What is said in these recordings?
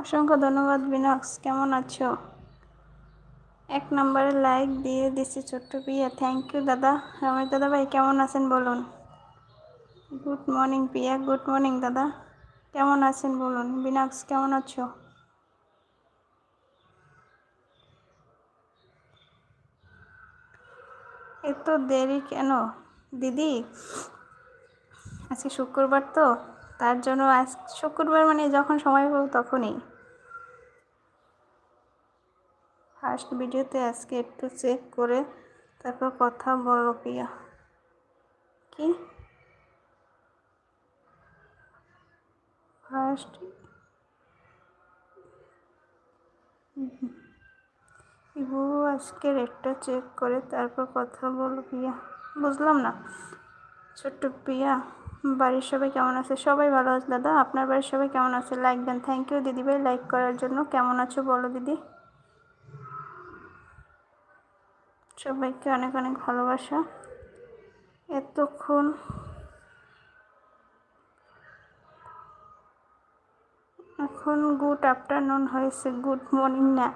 অসংখ্য ধন্যবাদ, বিনক্স। কেমন আছো? এক নম্বরে লাইক দিয়ে দিছি ছোট্ট পিয়া। থ্যাংক ইউ দাদা। রমেশ দাদা ভাই, কেমন আছেন বলুন? Good morning Piya. Good morning দাদা। কেমন আছেন বলুন? বিনাক্স, কেমন আছো? এত দেরি কেন? দিদি, আজকে শুক্রবার তো, তার জন্য আজ শুক্রবার মানে যখন সময় পাবো তখনই। ফার্স্ট ভিডিওতে আজকে একটু চেক করে তারপর কথা বলো পিয়া কি? ফার্স্ট ইবু আজকের একটা চেক করে তারপর কথা বলো প্রিয়া। বুঝলাম না। ছোট্ট প্রিয়া, বাড়ির সবাই কেমন আছে? সবাই ভালো আছে দাদা? আপনার বাড়ির সবাই কেমন আছে? লাইক দেন থ্যাংক ইউ দিদিভাই লাইক করার জন্য কেমন আছো বলো দিদি? সবাইকে অনেক অনেক ভালোবাসা। এতক্ষণ এখন গুড আফটারনুন হয়েছে গুড মর্নিং না।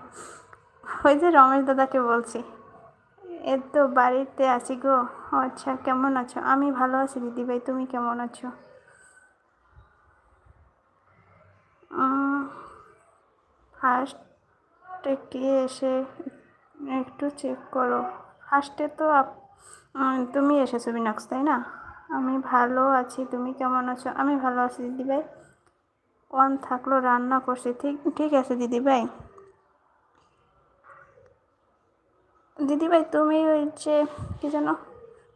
ওই যে রমেশ দাদাকে বলছি, এ তো বাড়িতে আছি গো। আচ্ছা কেমন আছো? আমি ভালো আছি দিদিভাই তুমি কেমন আছো? ফার্স্টে কে এসে একটু চেক করো। ফার্স্টে তো তুমি এসেছ বিনাক্স, তাই না? আমি ভালো আছি, তুমি কেমন আছো? আমি ভালো আছি দিদিভাই ওয়ান থাকল, রান্না করছি। ঠিক ঠিক আছে দিদিভাই দিদিভাই তুমি ওই যে, কী যেন,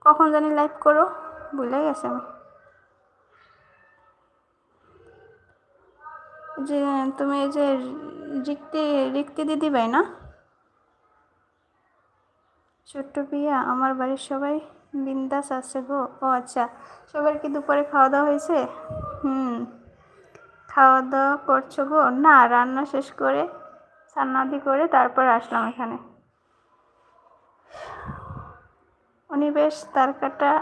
কখন জানি লাইভ করো, ভুলে গেছে আমি। যে, তুমি এই যে রিক্তি রিক্তি দিদিভাই না? ছোট্ট পিয়া আমার বাড়ির সবাই বিন্দাস আছে গো। ও আচ্ছা সবার কি দুপুরে খাওয়া দাওয়া হয়েছে? হুম খাওয়া দাওয়া করছ গো? না, রান্না শেষ করে সান্নাদি করে তারপর আসলাম এখানে। উনি বেশ তার কাটা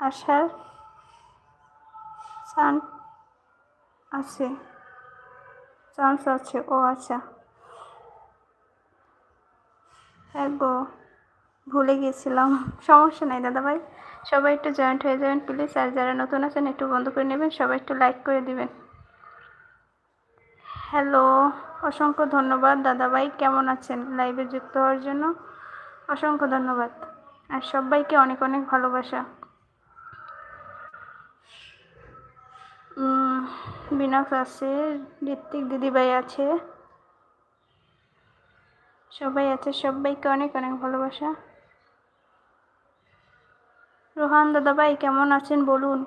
আসার চান আছে, চান্স আছে। ও আচ্ছা। হ্যাঁ গো, ভুলে গিয়েছিলাম সমস্যা নাই দাদাভাই। সবাই একটু জয়েন্ট হয়ে যাবেন প্লিজ আর যারা নতুন আছেন, একটু বন্ধ করে নেবেন। সবাই একটু লাইক করে দিবেন। হ্যালো অসংখ্য ধন্যবাদ দাদাভাই। কেমন আছেন? লাইভে যুক্ত হওয়ার জন্য অসংখ্য ধন্যবাদ। আর সবাইকে অনেক অনেক ভালোবাসা। বিনাক্স আছে ঋত্বিক দিদিভাই আছে। সবাই আছে, সবাইকে অনেক অনেক ভালোবাসা। রোহান দাদাভাই কেমন আছেন বলুন?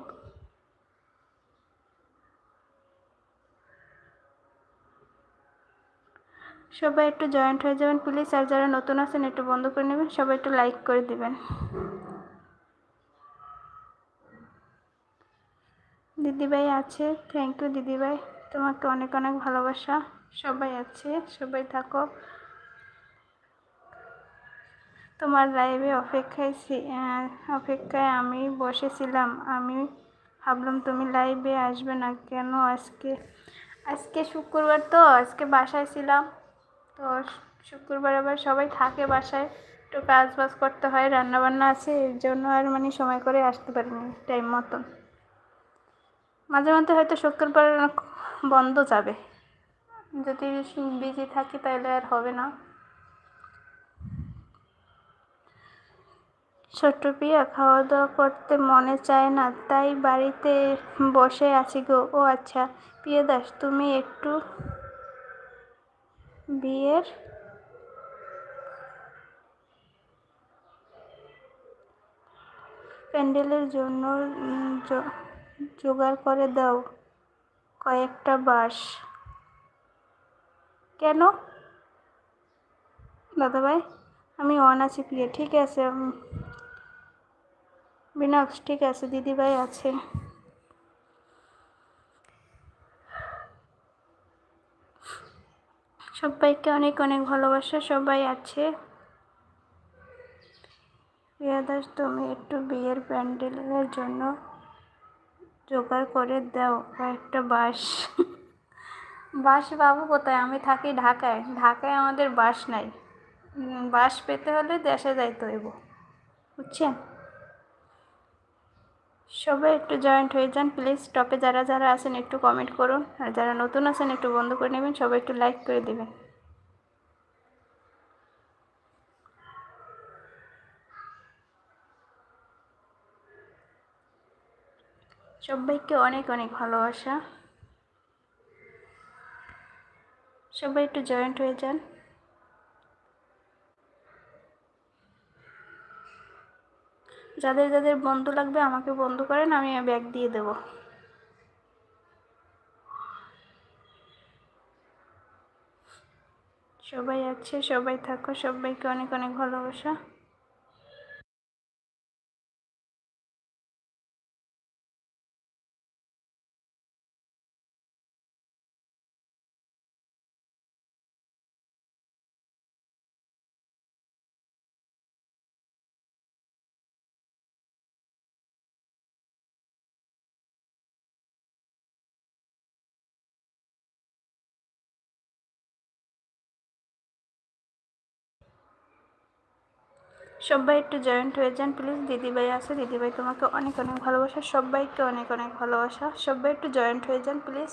সবাই একটু জয়েন্ট হয়ে যাবেন প্লিজ আর যারা নতুন আছেন, একটু বন্ধ করে নেবেন, সবাই একটু লাইক করে দিবেন। দিদিভাই আছে থ্যাংক ইউ দিদিভাই তোমাকে অনেক অনেক ভালোবাসা, সবাই আছে, সবাই থাকো। তোমার লাইভে অপেক্ষায় অপেক্ষায় আমি বসেছিলাম। আমি ভাবলাম, তুমি লাইভে আসবে না কেন আজকে? আজকে শুক্রবার তো, আজকে বাসায় ছিলাম। তো শুক্রবার আবার সবাই থাকে বাসায়। একটু কাজ বাজ করতে হয়, রান্নাবান্না আছে, এর জন্য আর মানে সময় করে আসতে পারিনি টাইম মতন। মাঝে মধ্যে হয়তো শুক্রবার বন্ধ যাবে। যদি বিজি থাকি তাহলে আর হবে না। ছোট্ট পিয়া খাওয়া দাওয়া করতে মনে চায় না, তাই বাড়িতে বসে আছি গো। ও আচ্ছা প্রিয় দাস, তুমি একটু বিয়ের প্যান্ডেলের জন্য জোগাড় করে দাও। কয়েকটা বাস কেন? দাদাভাই, আমি অন আছি প্রিয়, ঠিক আছে বিনাক্স, ঠিক আছে, দিদিভাই আছে। সবাইকে অনেক অনেক ভালোবাসা, সবাই আছে। দাস তুমি একটু বিয়ের প্যান্ডেলের জন্য জোগাড় করে দাও, কয়েকটা বাস বাস পাবো কোথায়? আমি থাকি ঢাকায়। ঢাকায় আমাদের বাস নাই। বাস পেতে হলে দেশে যাইতে হইব। বুঝছেন? সবাই একটু জয়েন্ট হয়ে যান প্লিজ টপে যারা যারা আছেন একটু কমেন্ট করুন, আর যারা নতুন আছেন একটু বন্ধ করে নেবেন, সবাই একটু লাইক করে দেবেন। সবাইকে অনেক অনেক ভালোবাসা। সবাই একটু জয়েন্ট হয়ে যান। যাদের যাদের বন্ধু লাগবে আমাকে বন্ধু করেন, আমি ব্যাগ দিয়ে দেব। সবাই আছে, সবাই থাকো, সবাইকে অনেক অনেক ভালোবাসা। সবাই একটু জয়েন্ট হয়ে যান প্লিজ দিদিভাই আছে, দিদিভাই তোমাকে অনেক অনেক ভালোবাসা, সবাইকে অনেক অনেক ভালোবাসা। সবাই একটু জয়েন্ট হয়ে যান প্লিজ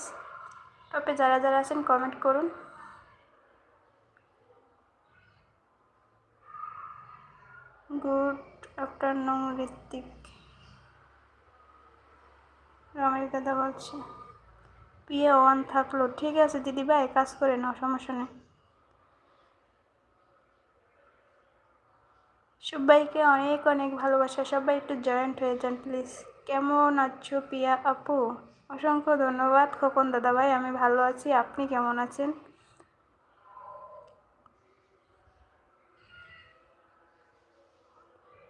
তবে যারা যারা আছেন কমেন্ট করুন। Good afternoon, Hrithik. রমেশ দাদা বলছে পিএ ওয়ান থাকল। ঠিক আছে, দিদিভাই, কাজ করে নাও, সমস্যা নেই। সবাইকে অনেক অনেক ভালোবাসা। সবাই একটু জয়েন্ট হয়ে যান প্লিজ কেমন আছো পিয়া আপু? অসংখ্য ধন্যবাদ। খোকন দাদা ভাই আমি ভালো আছি। আপনি কেমন আছেন?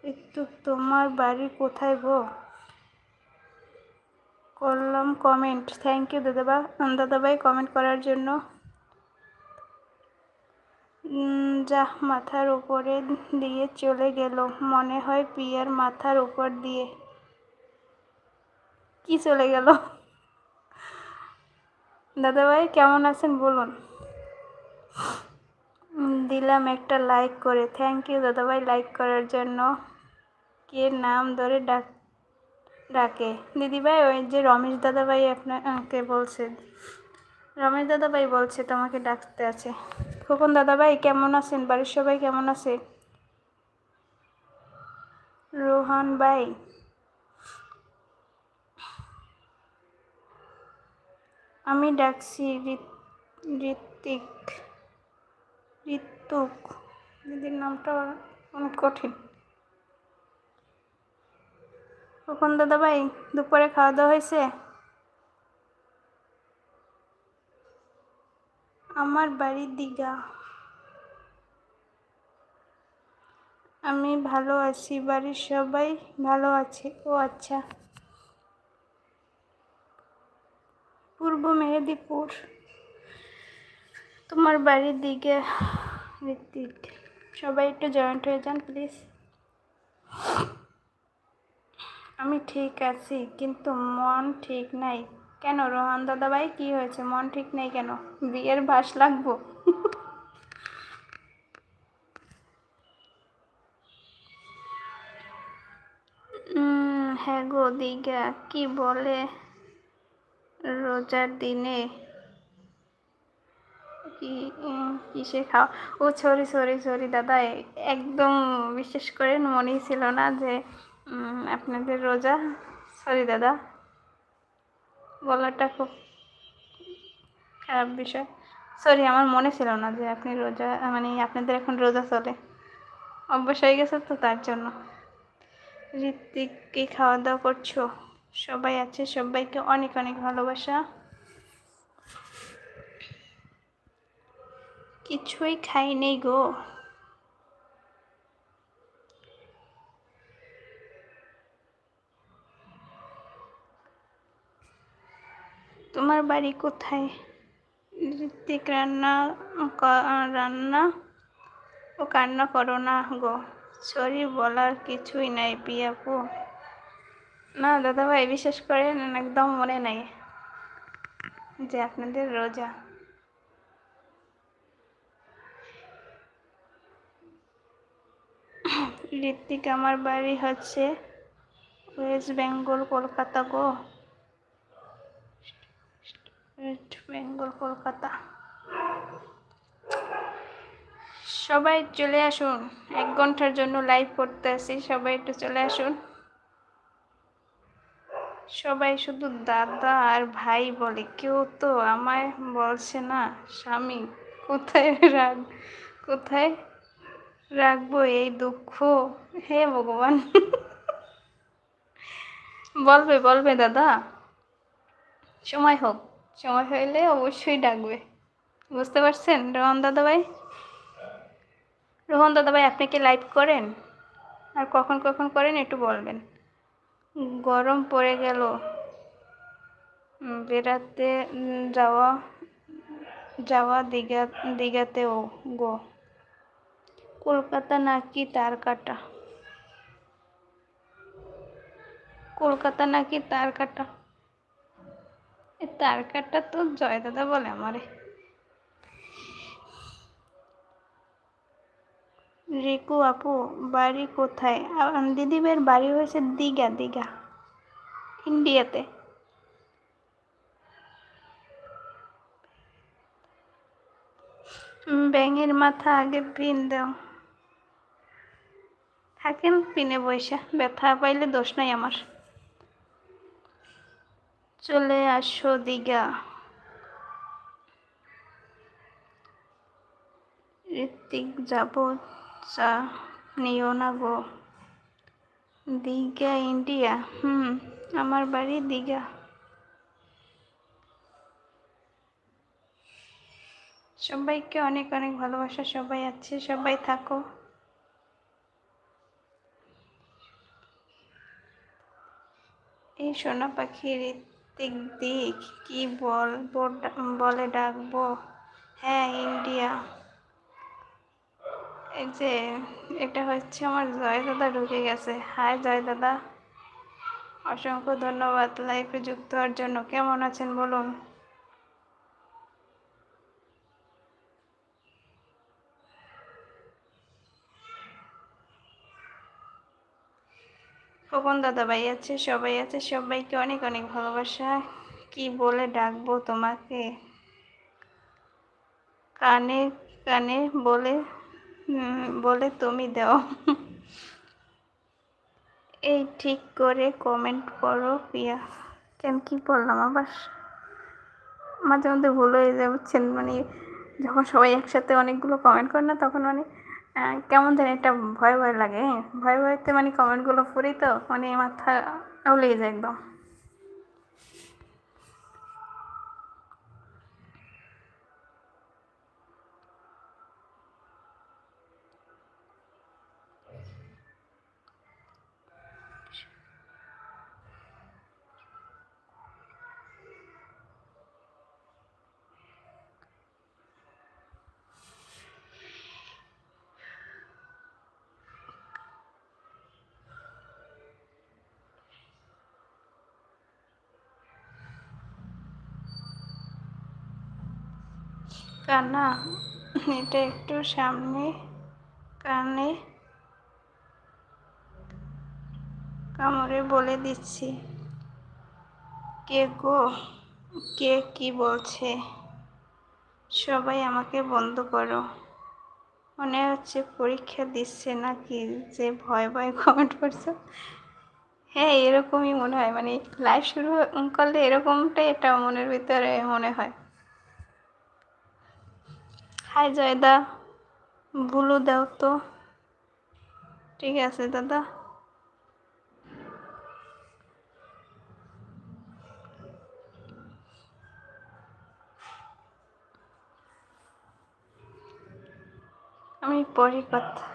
একটু তোমার বাড়ি কোথায় গো? করলাম কমেন্ট থ্যাংক ইউ দাদাবা দাদাভাই কমেন্ট করার জন্য। যা মাথার উপরে দিয়ে চলে গেল। মনে হয় পিয়ার মাথার উপর দিয়ে। কি চলে গেল? দাদাভাই, কেমন আছেন? বলুন। দিলাম একটা লাইক করে। থ্যাংক ইউ দাদাভাই লাইক করার জন্য। কে নাম ধরে ডাক, ডাকে? দিদিভাই, ওই যে রমেশ দাদাভাই আপনাকে বলছে। রমেশ দাদাভাই বলছে, তোমাকে ডাকতে আছে। খোকন দাদাভাই, কেমন আছেন? বাড়ির সবাই কেমন আছে? রোহান ভাই। আমি ডাকছি ঋত- ঋত্বিক ঋতুক দিদির নামটা অনেক কঠিন। খোকন দাদাভাই, দুপুরে খাওয়া দাওয়া হয়েছে? আমার বাড়ি দীঘা। আমি ভালো আছি, বাড়ির সবাই ভালো আছে। ও আচ্ছা। পূর্ব মেহেদিপুর। তোমার বাড়ির দিকে ঋত্বিক সবাই একটু জয়েন্ট হয়ে যান, প্লিজ। আমি ঠিক আছি, কিন্তু মন ঠিক নাই। কেন রোহন দাদাভাই? কি হয়েছে? মন ঠিক নেই কেন? বিয়ের বাস লাগবো? হ্যাঁ গো, দীঘা, কি বলে রোজার দিনে? কিসে খাওয়া ও সরি সরি সরি দাদা একদম বিশেষ করে মনেই ছিল না যে আপনাদের রোজা? সরি দাদা। বলাটা খুব খারাপ বিষয়। সরি আমার মনে ছিল না যে আপনি রোজা মানে আপনাদের এখন রোজা চলে। অভ্যাস হয়ে গেছে তো তার জন্য। ঋত্বিক, কি খাওয়া দাওয়া করছ? সবাই আছে, সবাইকে অনেক অনেক ভালোবাসা। কিছুই খাই নেই গো। তোমার বাড়ি কোথায়? ঋত্বিক রান্না রান্না ও কান্না করো না গো। সরি, বলার কিছুই নাই পিয়াপু। না দাদা ভাই বিশ্বাস করেন, একদম মনে নাই যে আপনাদের রোজা। ঋত্বিক, আমার বাড়ি হচ্ছে ওয়েস্ট বেঙ্গল, কলকাতা গো। ওয়েস্ট বেঙ্গল কলকাতা সবাই চলে আসুন। এক ঘণ্টার জন্য লাইভ করতে আসি। সবাই একটু চলে আসুন। সবাই শুধু দাদা আর ভাই বলে। কেউ তো আমায় বলছে না। স্বামী, কোথায় রাখ কোথায় রাখব এই দুঃখ? হে ভগবান। বলবে বলবে দাদা। সময় হোক। সময় হইলে অবশ্যই ডাকবে। বুঝতে পারছেন, রোহন দাদা ভাই রোহন দাদা ভাই আপনি কি লাইভ করেন? আর কখন কখন করেন একটু বলবেন। গরম পড়ে গেল। বেড়াতে যাওয়া যাওয়া দীঘা, দীঘাতেও, গো। কলকাতা নাকি তার কাটা? কলকাতা নাকি তার কাটা? তার কাটা তো জয় দাদা বলে আমারে। রিকু আপু, বাড়ি কোথায়? দিদিবের বাড়ি হয়েছে দীঘা দীঘা, ইন্ডিয়াতে। ব্যাঙের মাথা আগে পিন দাও। থাকেন পিনে বৈশা ব্যথা পাইলে দোষ নাই আমার। চলে আসো দীঘা ঋত্বিক যাব চা নিও না গো। দীঘা ইন্ডিয়া? হুম, আমার বাড়ি দীঘা সবাইকে অনেক অনেক ভালোবাসা, সবাই আছে, সবাই থাকো। এই সোনা পাখি ঋত্বিক দিক কি বল, বলে ডাকবো? হ্যাঁ ইন্ডিয়া এই যে, এটা হচ্ছে আমার জয় দাদা ঢুকে গেছে। হাই জয় দাদা। অসংখ্য ধন্যবাদ লাইফে যুক্ত হওয়ার জন্য। কেমন আছেন বলুন? খোকন দাদা ভাই আছে, সবাই আছে। সবাইকে অনেক অনেক ভালোবাসা। কি বলে ডাকবো তোমাকে? কানে কানে বলে বলে তুমি দাও। এই ঠিক করে কমেন্ট করো প্রিয়া। কেন কি বললাম আবার? মাঝে মধ্যে ভুল হয়ে যায় বুঝছেন মানে যখন সবাই একসাথে অনেকগুলো কমেন্ট করে না, তখন মানে কেমন যেন একটা ভয় ভয় লাগে। ভয় ভয়তে মানে কমেন্টগুলো পড়ি তো মানে মাথা উলিয়ে যায় একদম। কান্না এটা একটু সামনে, কানে কামড়ে বলে দিচ্ছি। কে গো? কে কি বলছে? সবাই আমাকে বন্ধ করো। মনে হচ্ছে পরীক্ষা দিচ্ছে নাকি? যে ভয় ভয় কমেন্ট করছ। হ্যাঁ এরকমই মনে হয়। মানে লাইভ শুরু করলে এরকমটাই এটা মনের ভিতরে মনে হয়। হাই জয়দা, ভুলু দাও তো। ঠিক আছে, দাদা। আমি পরে কথা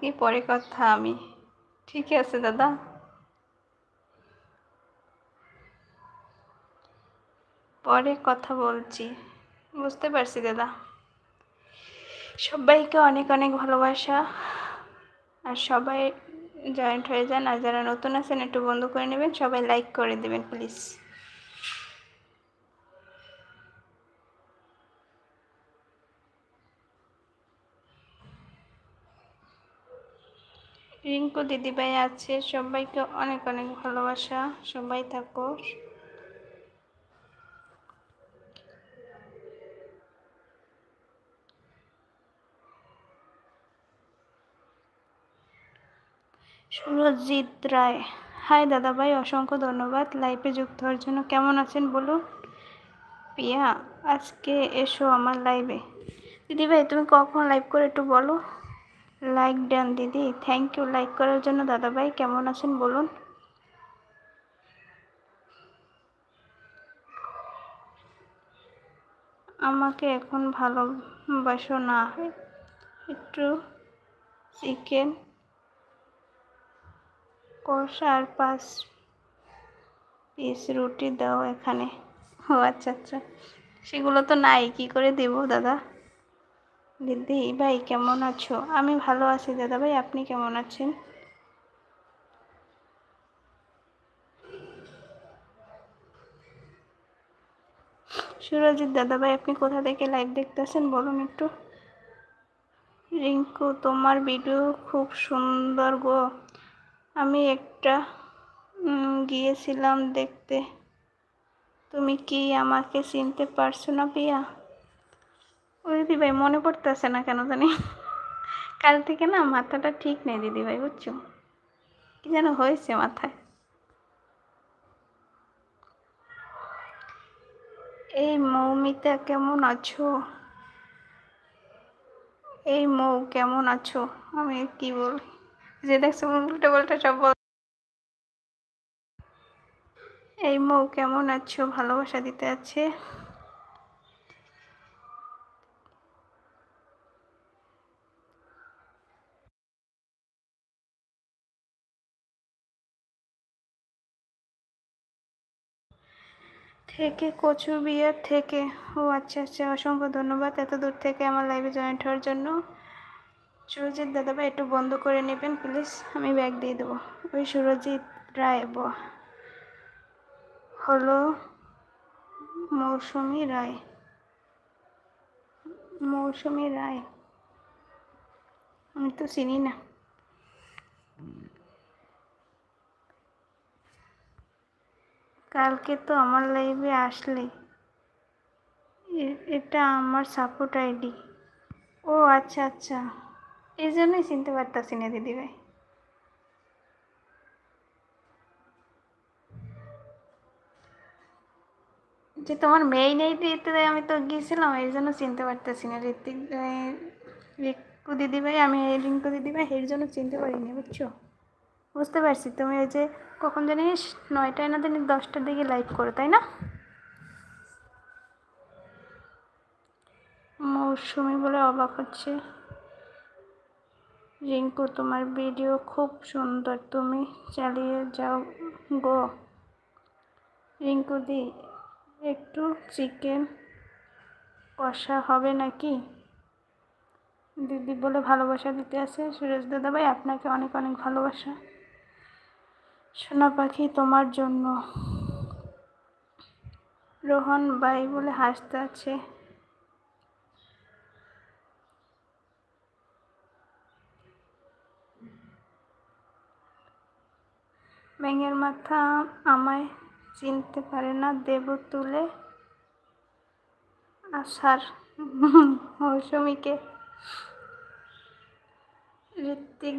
কি পরে কথা আমি? ঠিক আছে, দাদা। পরে কথা বলছি। বুঝতে পারছি, দাদা। সবাইকে অনেক অনেক ভালোবাসা। আর সবাই জয়েন্ট হয়ে যান, আর যারা নতুন আছেন একটু বন্ধ করে নেবেন, সবাই লাইক করে দেবেন প্লিজ রিঙ্কু দিদিভাই আছে, সবাইকে অনেক অনেক ভালোবাসা, সবাই থাকো। সুরজিৎ রায়। হাই দাদাভাই, অসংখ্য ধন্যবাদ। লাইফে যুক্ত হওয়ার জন্য। কেমন আছেন বলুন? পিয়া আজকে এসো আমার লাইভে দিদিভাই, তুমি কখন লাইভ করে একটু বলো। লাইক ডান দিদি। থ্যাংক ইউ লাইক করার জন্য দাদাভাই, কেমন আছেন বলুন। আমাকে এখন ভালোবাসো না। একটু চিকেন কষা পাঁচ পিস রুটি দাও এখানে। ও আচ্ছা আচ্ছা। সেগুলো তো নাই, কি করে দেব দাদা? দিদি, ভাই কেমন আছো? আমি ভালো আছি দাদা ভাই, আপনি কেমন আছেন? সুরজিৎ দাদা ভাই, আপনি কোথা থেকে লাইভ দেখতেছেন? বলুন একটু। রিঙ্কু, তোমার ভিডিও খুব সুন্দর গো। আমি একটা গিয়েছিলাম দেখতে। তুমি কি আমাকে চিনতে পারছ না পিয়া? ও দিদি ভাই মনে পড়তেছে না কেন জানি। কাল থেকে না মাথাটা ঠিক নেই দিদি ভাই বুঝছ? কি যেন হয়েছে মাথায়। এই মৌমিতা, কেমন আছো? এই মৌ, কেমন আছো? আমি কি বলি যে উল্টে পাল্টে সব বল এই মৌ, কেমন আছো? ভালোবাসা দিতে আছে। থেকে কচু বিয়ার থেকে ও আচ্ছা আচ্ছা অসংখ্য ধন্যবাদ এত দূর থেকে আমার লাইভে জয়েন্ট হওয়ার জন্য। সুরজিৎ দাদাভাই, একটু বন্ধ করে নেবেন, প্লিজ। আমি ব্যাগ দিয়ে দেবো। ওই সুরজিৎ রায় হলো মৌসুমি রায়। মৌসুমি রায়। আমি তো চিনি না। কালকে তো আমার লাইভে আসলে এটা আমার সাপোর্ট আইডি ও আচ্ছা আচ্ছা। এই জন্যই চিনতে পারতাছি না দিদিভাই যে তোমার মেইন আইডিতে আমি তো গিয়েছিলাম, এই জন্য চিনতে পারতেছি না। ঋতিক রিঙ্কু দিদিভাই আমি রিঙ্কু দিদিভাই এর জন্য চিনতে পারিনি, বুঝছ? বুঝতে পারছি, তুমি ওই যে কখন জানিস নয়টায় না জানি দশটার দিকে লাইভ করো, তাই না? মৌসুমি বলে অবাক হচ্ছে। রিঙ্কু, তোমার ভিডিও খুব সুন্দর। তুমি চালিয়ে যাও গো। রিঙ্কু দি, একটু চিকেন কষা হবে নাকি? দিদি বলে ভালোবাসা দিতে আছে। সুরেশ দাদা ভাই, আপনাকে অনেক অনেক ভালোবাসা। সোনা পাখি তোমার জন্য। রোহন বাই বলে হাসতে আছে। ব্যাঙের মাথা আমায় চিনতে পারে না, দেব তুলে আসার মৌসুমিকে। ঋত্বিক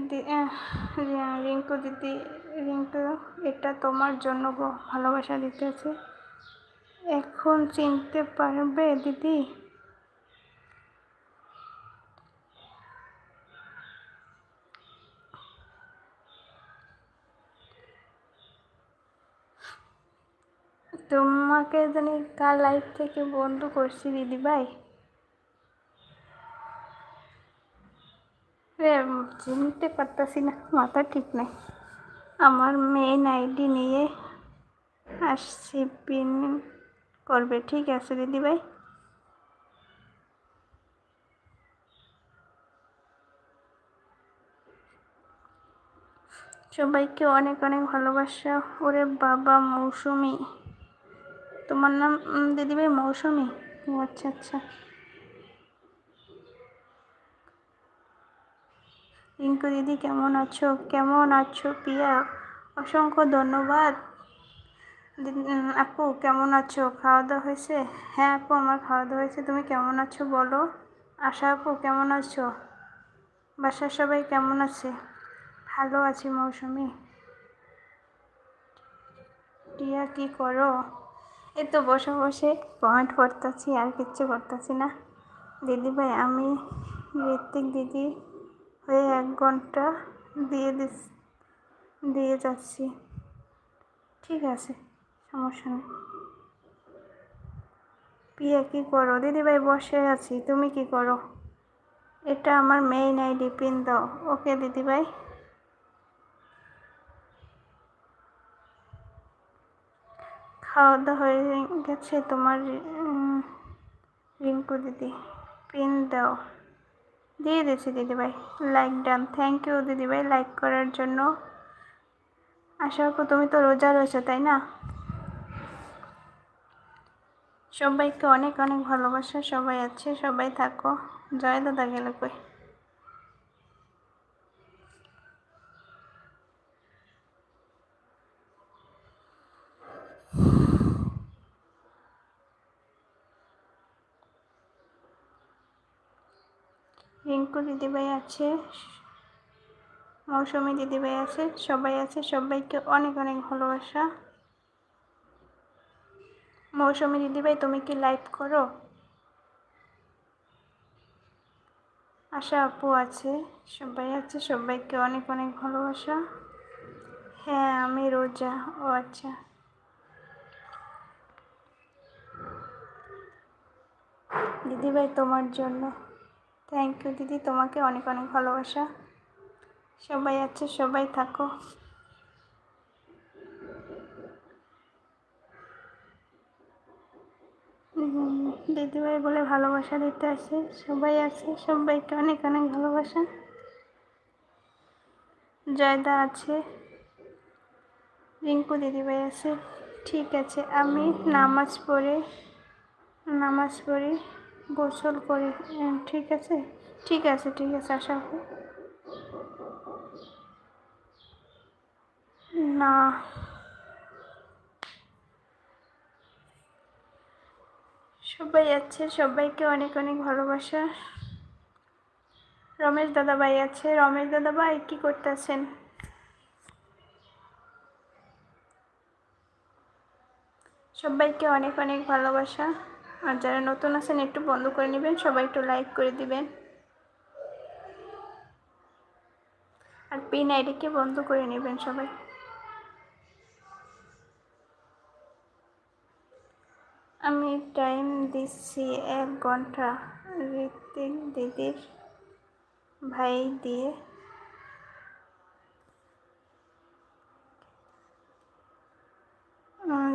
রিঙ্কু দিদি, রিঙ্কু, এটা তোমার জন্য ভালোবাসা দিতেছে। এখন চিনতে পারবে দিদি? তোমাকে জানি কার লাইফ থেকে বন্ধু করছি দিদি ভাই? চিনতে পারতাছি না, মাথা ঠিক নাই। আমার মেন আইডি নিয়ে আসছি পিন করবে, ঠিক আছে দিদি ভাই? সবাইকে অনেক অনেক ভালোবাসা, ওরে বাবা, মৌসুমি। তোমার নাম দিদিভাই মৌসুমি? ও আচ্ছা আচ্ছা। রিঙ্কু দিদি, কেমন আছো? কেমন আছো পিয়া অসংখ্য ধন্যবাদ। আপু, কেমন আছো? খাওয়া দাওয়া হয়েছে? হ্যাঁ আপু, আমার খাওয়া দাওয়া হয়েছে। তুমি কেমন আছো বলো? আশা আপু, কেমন আছো? বাসার সবাই কেমন আছে? ভালো আছি মৌসুমি। টিয়া, কি করো? এই তো বসে বসে কমেন্ট করতেছি আর কিচ্ছু করতেছি না। দিদি ভাই আমি ঋত্বিক দিদি হয়ে এক ঘণ্টা দিয়ে দিস, দিয়ে যাচ্ছি। ঠিক আছে, সমস্যা নেই। পিয়া, কী করো? দিদি ভাই বসে আছি। তুমি কি করো? এটা আমার মেইন আইডি পিন দাও। ওকে দিদি খাওয়া দাওয়া হয়ে গেছে, তোমার রিঙ্কু দিদি পিন দাও। দিয়ে দিয়েছি দিদিভাই লাইক ডান থ্যাংক ইউ দিদিভাই লাইক করার জন্য। আশা করি তুমি তো রোজা রয়েছো, তাই না? সবাইকে অনেক অনেক ভালোবাসা, সবাই আছে, সবাই থাকো। জয় দাদা গেলে কই? রিঙ্কু দিদিভাই আছে, মৌসুমি দিদিভাই আছে, সবাই আছে, সবাইকে অনেক অনেক ভালোবাসা। মৌসুমি দিদিভাই, তুমি কি লাইভ করো? আশা আপু আছে, সবাই আছে, সবাইকে অনেক অনেক ভালোবাসা। হ্যাঁ আমি রোজা, ও আচ্ছা। দিদিভাই, তোমার জন্য। থ্যাংক ইউ দিদি, তোমাকে অনেক অনেক ভালোবাসা। সবাই আছে, সবাই থাকো। দিদিভাই বলে ভালোবাসা দিতে আসে। সবাই আছে, সবাইকে অনেক অনেক ভালোবাসা। জয়দা আছে। রিঙ্কু দিদিভাই আছে। ঠিক আছে, আমি নামাজ পড়ে, নামাজ পড়ি গোসল করি ঠিক আছে? ঠিক আছে ঠিক আছে, আশা না। সবাই আছে, সবাইকে অনেক অনেক ভালোবাসা। রমেশ দাদাভাই আছে। রমেশ দাদাভাই কি করতেছেন? সবাইকে অনেক অনেক ভালোবাসা। আর যারা নতুন আছেন, একটু বন্ধ করে নেবেন, সবাই একটু লাইক করে দিবেন। আর পিন আইডিকে বন্ধ করে নেবেন সবাই। আমি টাইম দিচ্ছি এক ঘণ্টা, ঋত্বিক দিদির ভাই দিয়ে।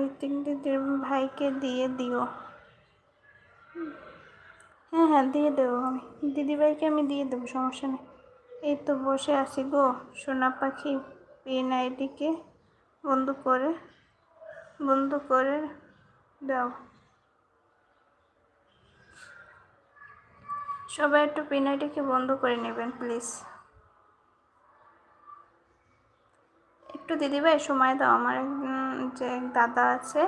ঋত্বিক দিদির ভাইকে দিয়ে দিও। হ্যাঁ হ্যাঁ দিয়ে দেবো আমি। দিদিভাইকে আমি দিয়ে দেবো, সমস্যা নেই। এই তো বসে আছি গো, সোনা পাখি পিন আইডিকে বন্ধ করে বন্ধ করে দাও। সবাই একটু পিন আইডিকে বন্ধ করে নেবেন, প্লিজ। একটু দিদিভাই, সময় দাও। আমার যে দাদা আছে,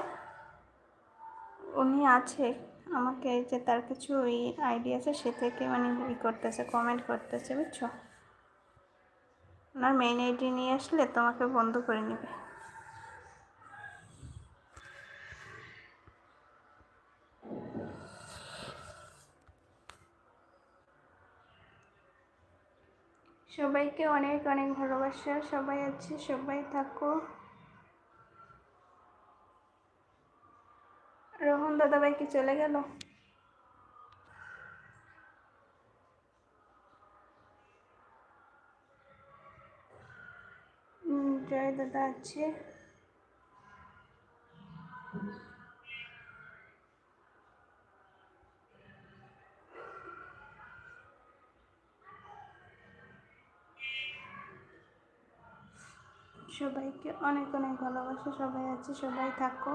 উনি আছে আমাকে যে তার কিছু ওই আইডিয়া আছে সে থেকে মানে ই করতেছে কমেন্ট করতেছে, বুঝছ? ওনার মেইন আইডি নিয়ে আসলে তোমাকে বন্ধ করে নেবে। সবাইকে অনেক অনেক ভালোবাসা, সবাই আছে, সবাই থাকো। রোহন দাদাভাই কি চলে গেল। জয় দাদা আছে। সবাইকে অনেক অনেক ভালোবাসা, সবাই আছে, সবাই থাকো।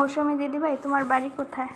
মৌসুমি দিদিভাই তোমার বাড়ি কোথায়?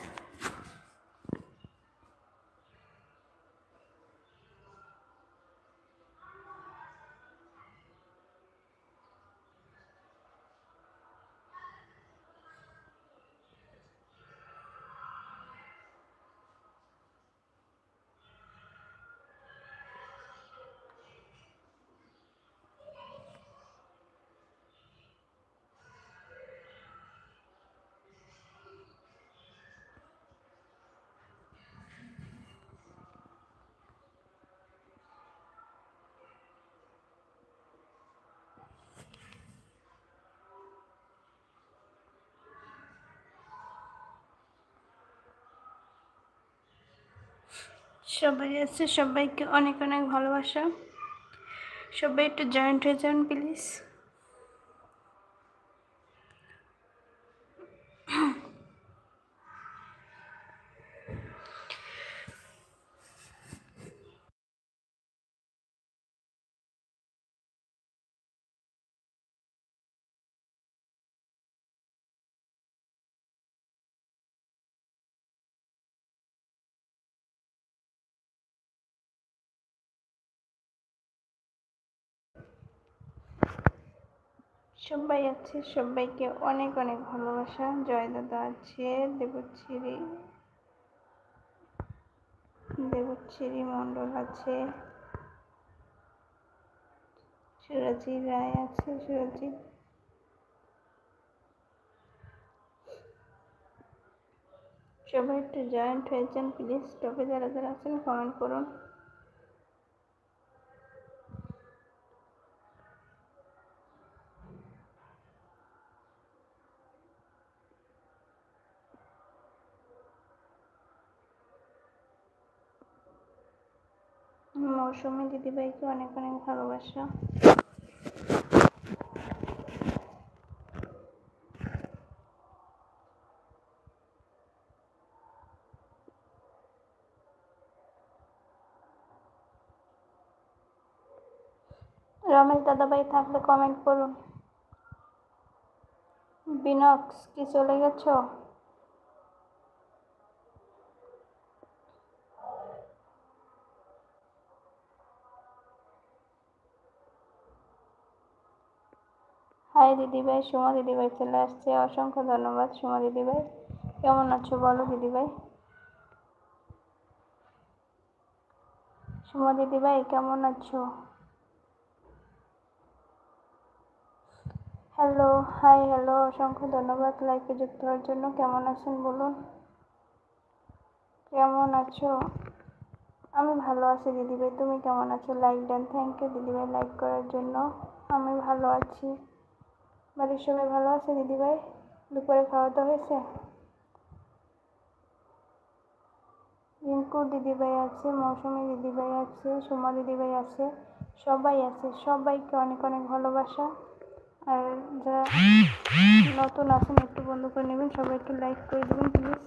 সবাই আছে সবাইকে অনেক অনেক ভালোবাসা। সবাই একটু জয়েন্ট হয়ে যান প্লিজ সবাই আছে, সবাইকে অনেক অনেক ভালোবাসা। জয় দাদা আছে, দেবশ্রী দেবশ্রী মণ্ডল আছে সুরজি রায় আছে সুরজি সবাই একটু জয়েন্ট হয়েছেন প্লিজ টপে যারা যারা আছেন কমেন্ট করুন। মৌসুমি দিদিভাইকে অনেক অনেক ভালোবাসা। রমেশ দাদাভাই থাকলে কমেন্ট করুন। বিনক্স কি চলে গেছো? হাই দিদিভাই, সুমা দিদিভাই চলে আসছে। অসংখ্য ধন্যবাদ, সুমা দিদিভাই। কেমন আছো বলো দিদিভাই? সুমা দিদিভাই, কেমন আছো? হ্যালো হাই হ্যালো অসংখ্য ধন্যবাদ লাইভে যুক্ত হওয়ার জন্য। কেমন আছেন বলুন? কেমন আছো? আমি ভালো আছি দিদিভাই, তুমি কেমন আছো? লাইক দেন থ্যাংক ইউ দিদিভাই লাইক করার জন্য। আমি ভালো আছি। বাড়ির সবাই ভালো আছে, দিদিভাই? দুপুরে খাওয়া দাওয়া হয়েছে? রিঙ্কু দিদিভাই আছে, মৌসুমি দিদিভাই আছে, সোমা দিদিভাই আছে, সবাই আছে। সবাইকে অনেক অনেক ভালোবাসা। আর যারা নতুন আছেন, একটু বন্ধ করে নেবেন সবাই একটু লাইক করে দেবেন প্লিজ